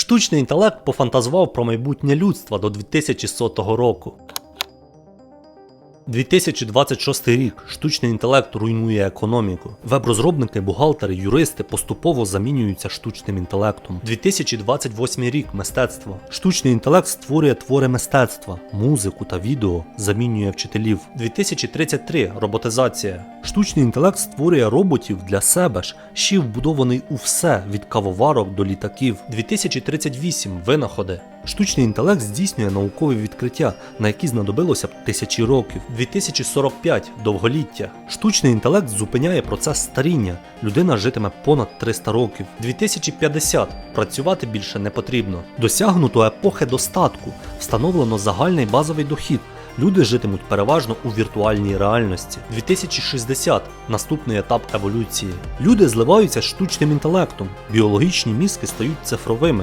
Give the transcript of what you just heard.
Штучний інтелект пофантазував про майбутнє людства до 2100 року. 2026 рік штучний інтелект руйнує економіку. Веб-розробники, бухгалтери, юристи поступово замінюються штучним інтелектом. 2028 рік мистецтво. Штучний інтелект створює твори мистецтва, музику та відео, замінює вчителів. 2033 роботизація. Штучний інтелект створює роботів для себе ж, ще вбудований у все від кавоварок до літаків. 2038 винаходи. Штучний інтелект здійснює наукові відкриття, на які знадобилося б тисячі років. 2045 довголіття. Штучний інтелект зупиняє процес старіння. Людина житиме понад 300 років. 2050 працювати більше не потрібно. Досягнуто епохи достатку. Встановлено загальний базовий дохід. Люди житимуть переважно у віртуальній реальності. 2060 наступний етап еволюції. Люди зливаються з штучним інтелектом. Біологічні мізки стають цифровими.